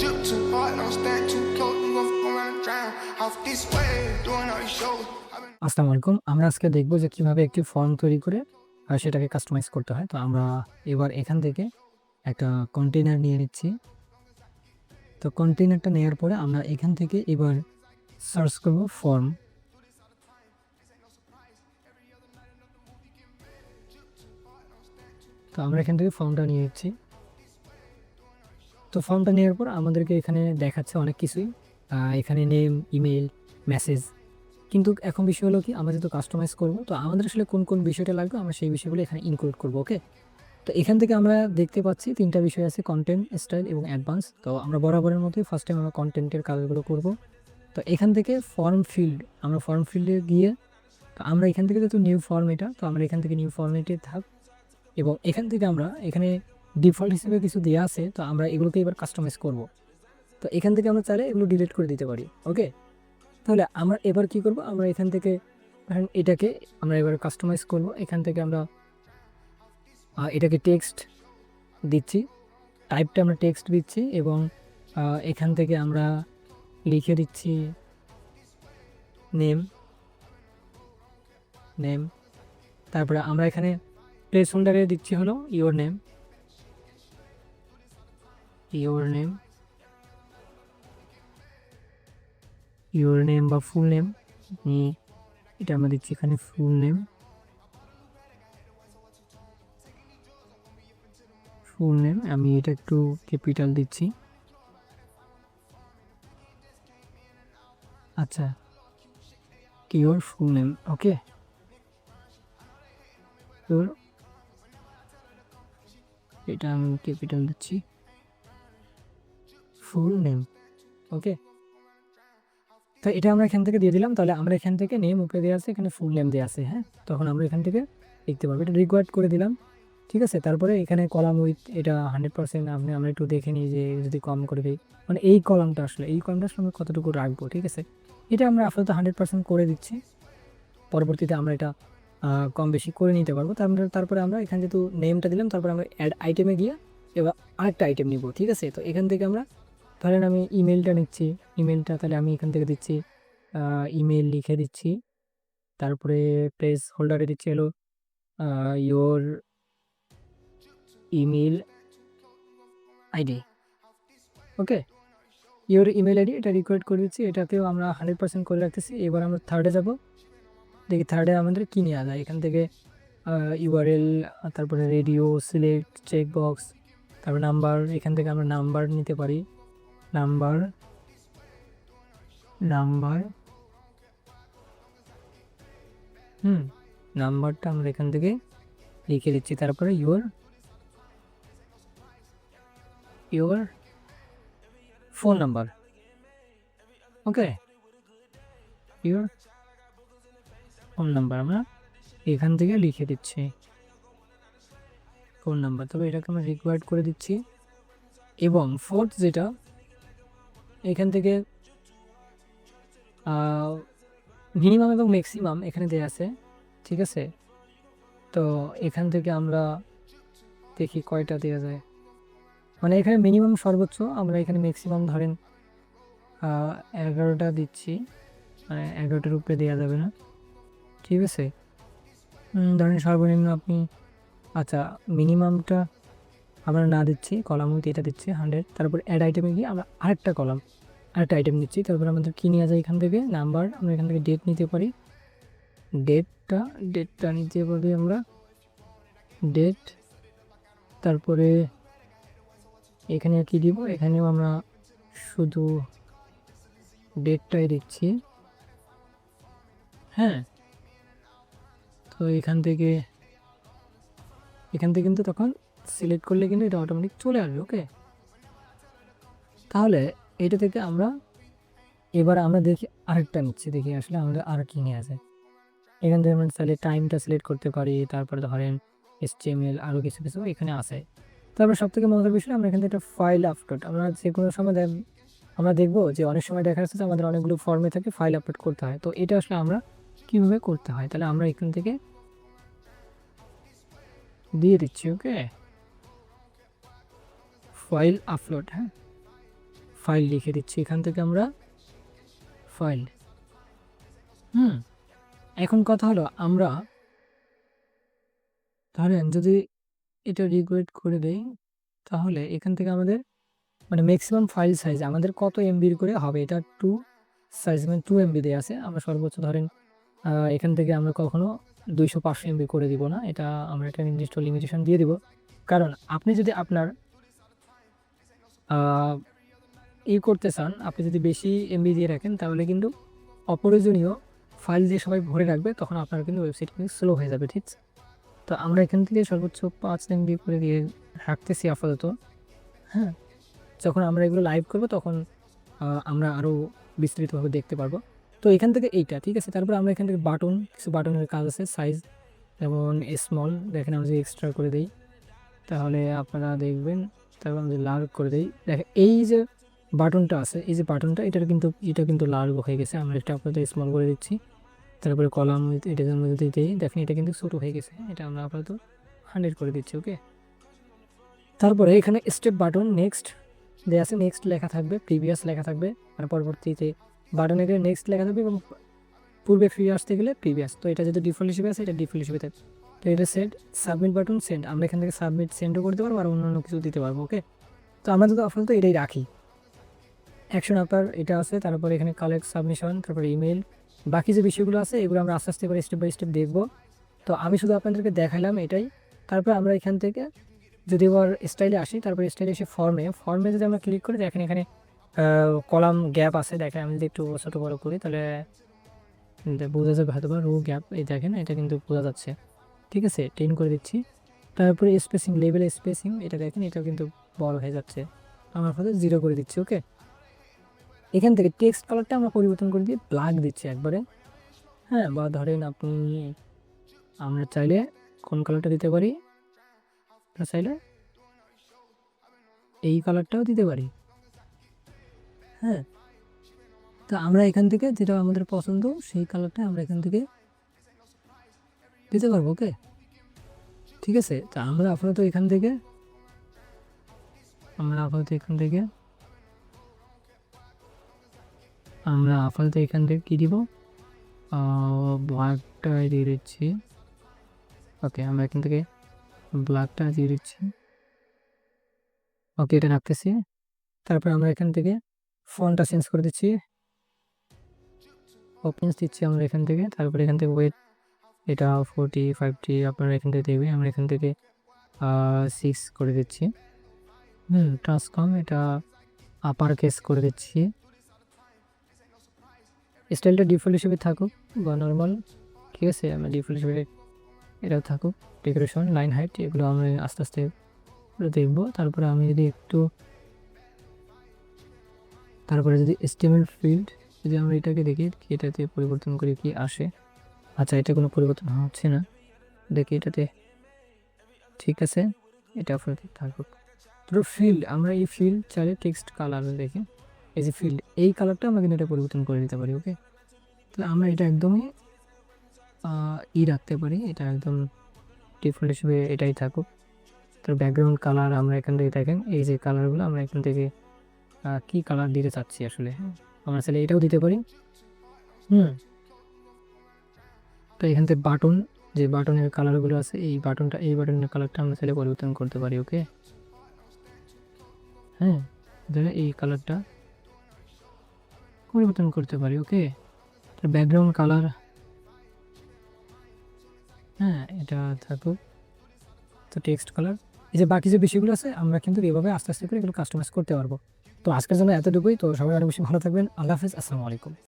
Drip too hard, don't stand too close, you gon' fuck around and drown. Off this way, doing all these shows. আসসালামু আলাইকুম। আমরা আজকে দেখব যে কীভাবে একটি ফর্ম তৈরি করে আর সেটাকে কাস্টমাইজ করতে হয়। তো আমরা এবার এখান থেকে একটা কন্টেনার নিয়ে নিচ্ছি। তো কন্টেনারটা নেওয়ার পরে আমরা এখান থেকে এবার সার্চ করব ফর্ম তো আমরা এখান থেকে ফর্মটা নিয়ে নিচ্ছি। তো ফর্মটা নেওয়ার পর আমাদেরকে এখানে দেখাচ্ছে অনেক কিছুই। এখানে নেম ইমেল মেসেজ কিন্তু এখন বিষয় হলো কি, আমরা যেহেতু কাস্টমাইজ করব, তো আমাদের আসলে কোন কোন বিষয়টা লাগবে আমরা সেই বিষয়গুলো এখানে ইনক্লুড করব ওকে তো এখান থেকে আমরা দেখতে পাচ্ছি তিনটা বিষয় আছে কন্টেন্ট স্টাইল এবং অ্যাডভান্স তো আমরা বরাবরের মতোই ফার্স্ট টাইম আমরা কন্টেন্টের কাজগুলো করব। তো এখান থেকে ফর্ম ফিল্ড আমরা ফর্ম ফিল্ডে গিয়ে, তো আমরা এখান থেকে যেহেতু নিউ ফর্ম এটা, তো আমরা এখান থেকে নিউ ফর্মেটে থাক এবং এখান থেকে আমরা এখানে ডিফল্ট হিসেবে কিছু দেওয়া আছে, তো আমরা এগুলোকে এবার কাস্টমাইজ করব। তো এখান থেকে আমরা চাইলে এগুলো ডিলিট করে দিতে পারি ওকে তাহলে আমরা এবার কি করব? আমরা এখান থেকে ধরেন এটাকে আমরা এবার কাস্টমাইজ করব। এখান থেকে আমরা এটাকে টেক্সট দিচ্ছি টাইপটা আমরা টেক্সট দিচ্ছি এবং এখান থেকে আমরা লিখে দিচ্ছি নেম নেম তারপরে আমরা এখানে প্লেস হোল্ডারে দিচ্ছি হলো your name your name your name বা ফুল নেম এটা আমরা দিচ্ছি এখানে ফুল নেম ফুল নেম আমি এটা একটু ক্যাপিটাল দিচ্ছি। আচ্ছা ইওর ফুল নেম ওকে এটা আমি ক্যাপিটাল দিচ্ছি। ফুল নেম ওকে তো এটা আমরা এখান থেকে দিয়ে দিলাম, তাহলে আমরা এখান থেকে নেম উপরে দেওয়া আছে, এখানে ফুল নেম দেওয়া আছে হ্যাঁ? তখন আমরা এখান থেকে লিখতে পারব, এটা রিকোয়ার্ড করে দিলাম, ঠিক আছে? তারপরে এখানে কলাম উইথ এটা হান্ড্রেড পার্সেন্ট আপনি, আমরা একটু দেখে নিই যে যদি কম করে দিই মানে এই কলামটা আসলে, এই কলামটা আমরা কতটুকু রাখব, ঠিক আছে? এটা আমরা আপাতত হান্ড্রেড পার্সেন্ট করে দিচ্ছি, পরবর্তীতে আমরা এটা কম বেশি করে নিতে পারব তারপরে তারপরে আমরা এখানে যেহেতু নেমটা দিলাম, তারপরে আমরা অ্যাড আইটেমে গিয়ে এবার আরেকটা আইটেম নিব, ঠিক আছে? তো এখান থেকে আমরা ধরেন আমি ইমেলটা নিচ্ছি ইমেলটা তাহলে আমি এখান থেকে দিচ্ছি ইমেল লিখে দিচ্ছি, তারপরে প্লেস হোল্ডারে দিচ্ছি হলো your email ID okay your email ID এটা রিকোয়েড করে দিচ্ছি, এটাকেও আমরা হান্ড্রেড পার্সেন্ট করে রাখতেছি, এবার আমরা থার্ডে যাব, দেখি থার্ডে আমাদের কী নেওয়া যায়, এখান থেকে ইউআরএল তারপরে রেডিও সিলেক্ট চেক বক্স তারপর নাম্বার এখান থেকে আমরা নাম্বার নিতে পারি। নাম্বার নাম্বার, হুম, নাম্বারটা আমরা এখান থেকে লিখে দিচ্ছি। তারপরে your your phone number okay your phone number আমরা এখান থেকে লিখে দিচ্ছি। ফোন নাম্বার তবে এটাকে আমরা রিকোয়ার্ড করে দিচ্ছি। এবং ফোর্থ যেটা এখান থেকে মিনিমাম এবং ম্যাক্সিমাম এখানে দেওয়া আছে, ঠিক আছে? তো এখান থেকে আমরা দেখি কয়টা দেওয়া যায়। মানে এখানে মিনিমাম সর্বোচ্চ আমরা এখানে ম্যাক্সিমাম ধরেন এগারোটা দিচ্ছি মানে এগারোটার উপরে দেওয়া যাবে না, ঠিক আছে? ধরেন সর্বনিম্ন আপনি আচ্ছা মিনিমামটা আমরা না দিচ্ছি, কলাম উইথ এটা দিচ্ছি হান্ড্রেড তারপর অ্যাড আইটেমে গিয়ে আমরা আরেকটা কলাম, আরেকটা আইটেম নিচ্ছি। তারপর আমাদের কী নেওয়া যায় এখান থেকে? নাম্বার আমরা এখান থেকে ডেট নিতে পারি। ডেটটা ডেটটা নিতে পারি আমরা। ডেট তারপরে এখানে কি দিব? এখানেও আমরা শুধু ডেটটাই দিচ্ছি। হ্যাঁ। তো এখান থেকে এখান থেকে কিন্তু তখন সিলেক্ট করলে কিন্তু এটা অটোমেটিক চলে আসবে ওকে তাহলে এটা থেকে আমরা এবার আমরা দেখি আরেকটা নিচ্ছি, দেখি আসলে আমাদের আর কি নিয়ে আছে। এখান থেকে আমরা তাহলে টাইমটা সিলেক্ট করতে পারি, তারপরে ধরেন এসটিএমএল আরও কিছু কিছু এখানে আছে। তারপর সব থেকে মজার বিষয়, আমরা এখান থেকে একটা ফাইল আপলোড আমরা যে কোনো সময় আমরা দেখব যে অনেক সময় দেখা যাচ্ছে যে আমাদের অনেকগুলো ফর্মে থাকে ফাইল আপলোড করতে হয়। তো এটা আসলে আমরা কীভাবে করতে হয়? তাহলে আমরা এখান থেকে দিয়ে দিচ্ছি ওকে ফাইল আপলোড হ্যাঁ? ফাইল লিখে দিচ্ছি। এখান থেকে আমরা ফাইল হুম, এখন কথা হলো আমরা ধরেন যদি এটা রিগুলেট করে দেই, তাহলে এখান থেকে আমাদের মানে ম্যাক্সিমাম ফাইল সাইজ আমাদের কত এমবির করে হবে? এটা টু সাইজ মানে টু এমবি দেওয়া আছে। আমরা সর্বোচ্চ ধরেন এখান থেকে আমরা কখনো দুইশো পাঁচশো এমবি করে দিব না। এটা আমরা একটা নির্দিষ্ট লিমিটেশন দিয়ে দিব। কারণ আপনি যদি আপনার ই করতে চান, আপনি যদি বেশি এমবি দিয়ে রাখেন, তাহলে কিন্তু অপ্রয়োজনীয় ফাইল দিয়ে সবাই ভরে রাখবে, তখন আপনার কিন্তু ওয়েবসাইট কিন্তু স্লো হয়ে যাবে, ঠিক তো আমরা এখান থেকে সর্বোচ্চ পাঁচ এমবি করে দিয়ে রাখতেছি আপাতত হ্যাঁ? যখন আমরা এগুলো লাইভ করব, তখন আমরা আরও বিস্তারিতভাবে দেখতে পারব। তো এখান থেকে এইটা, ঠিক আছে? তারপর আমরা এখান থেকে বাটন কিছু বাটনের কাজ আছে সাইজ যেমন স্মল দেখেন আমরা যদি এক্সট্রা করে দিই, তাহলে আপনারা দেখবেন তারপর যদি লার্জ করে দিই, দেখেন এই যে বাটনটা আছে, এই যে বাটনটা, এটার কিন্তু, এটা কিন্তু লার্জ হয়ে গেছে। আমরা এটা আপনাদের স্মল করে দিচ্ছি। তারপরে কলাম এটার মধ্যে দিয়ে দিই, দেখেন এটা কিন্তু ছোটো হয়ে গেছে। এটা আমরা আপাতত হান্ড্রেড করে দিচ্ছি ওকে তারপরে এখানে স্টেপ বাটন নেক্সট দেওয়া আছে নেক্সট লেখা থাকবে প্রিভিয়াস লেখা থাকবে। মানে পরবর্তীতে বাটনে গেলে নেক্সট লেখা থাকবে এবং পূর্বে ফিরে আসতে গেলে প্রিভিয়াস তো এটা যদি ডিফল্ট হিসেবে আছে, এটা ডিফল্ট হিসেবে থাকবে। তো এটা সেট সাবমিট বাটন সেন্ড আমরা এখান থেকে সাবমিট সেন্ডও করতে পারব আর অন্যান্য কিছু দিতে পারব ওকে তো আমরা আপাতত এটাই রাখি। অ্যাকশন আপনার এটা আছে, তারপরে এখানে কালেক্ট সাবমিশন তারপরে ইমেল বাকি যে বিষয়গুলো আছে, এগুলো আমরা আস্তে আস্তে করে স্টেপ বাই স্টেপ দেখব। তো আমি শুধু আপনাদেরকে দেখালাম এটাই। তারপর আমরা এখান থেকে যদি আবার স্টাইলে আসি, তারপরে স্টাইলে এসে ফর্মে ফর্মে যদি আমরা ক্লিক করি, দেখেন এখানে কলাম গ্যাপ আছে। দেখেন, আমি যদি একটু ছোটো বড়ো করি, তাহলে বোঝা যাবে হয়তো বা রো গ্যাপ এই দেখেন, এটা কিন্তু বোঝা যাচ্ছে। ঠিক আছে টেন করে দিচ্ছি। তারপরে স্পেসিং লেভেল স্পেসিং এটা দেখেন, এটাও কিন্তু বড় হয়ে যাচ্ছে। আমার ফলে জিরো করে দিচ্ছি ওকে এখান থেকে টেক্সট কালারটা আমরা পরিবর্তন করে দিয়ে ব্ল্যাক দিচ্ছি একবারে। হ্যাঁ বা ধরেন আপনি, আমরা চাইলে কোন কালারটা দিতে পারি? চাইলে এই কালারটাও দিতে পারি। হ্যাঁ তো আমরা এখান থেকে যেটা আমাদের পছন্দ, সেই কালারটা আমরা এখান থেকে দিতে পারব, ওকে? ঠিক আছে, তা আমরা আপাতত এখান থেকে, আমরা আপাতত এখান থেকে, আমরা আপাতত এখান থেকে কী দিব? ব্ল্যাকটা দিয়ে দিচ্ছি। ওকে, আমরা এখান থেকে ব্ল্যাকটা দিয়ে দিচ্ছি। ওকে, এটা রাখতেছি তারপর আমরা এখান থেকে ফোনটা চেঞ্জ করে দিচ্ছি। ওপেন্স দিচ্ছি আমরা এখান থেকে, তারপরে এখান থেকে ওয়েট এটা ফোরটি ফাইভটি আপনারা এখান থেকে দেখবেন। আমরা এখান থেকে সিক্স করে দিচ্ছি। হুম ট্রান্সকম এটা আপার কেস করে দিচ্ছি। স্টাইলটা ডিফল্ট হিসেবে থাকুক বা নর্মাল ঠিক আছে? আমরা ডিফল্ট হিসেবে এটা থাকুক। ডেকোরেশন লাইন হাইট এগুলো আমরা আস্তে আস্তে দেখব। তারপরে আমি যদি একটু, তারপরে যদি এস্টিমেল ফিল্ড যদি আমরা এটাকে দেখি, এটাতে পরিবর্তন করি কি আসে? আচ্ছা এটা কোনো পরিবর্তন হচ্ছে না। দেখি এটাতে। ঠিক আছে, এটা আপনাদের থাকুক। তো ফিল্ড আমরা এই ফিল্ড চাইলে টেক্সট কালার দেখি। এই যে ফিল্ড এই কালারটা আমরা কিন্তু এটা পরিবর্তন করে দিতে পারি ওকে তাহলে আমরা এটা একদমই ই রাখতে পারি। এটা একদম ডিফল্ট হিসেবে এটাই থাকুক। তার ব্যাকগ্রাউন্ড কালার আমরা এখান থেকে দেখেন, এই যে কালারগুলো আমরা এখান থেকে কী কালার দিতে চাচ্ছি আসলে? আমরা চাইলে এটাও দিতে পারি। হুম। তো এখান থেকে বাটন, যে বাটনের কালারগুলো আছে, এই বাটনটা, এই বাটনের কালারটা আমরা চাইলে পরিবর্তন করতে পারি, ওকে? হ্যাঁ তাহলে এই কালারটা পরিবর্তন করতে পারি, ওকে? ব্যাকগ্রাউন্ড কালার হ্যাঁ এটা থাকুক। তো টেক্সট কালার এই যে বাকি যে বিষয়গুলো আছে, আমরা কিন্তু এভাবে আস্তে আস্তে করে এগুলো কাস্টমাইজ করতে পারব। তো আজকের জন্য এতটুকুই, তো সবাই অনেক বেশি ভালো থাকবেন। আল্লাহ হাফিজ, আসসালামু আলাইকুম।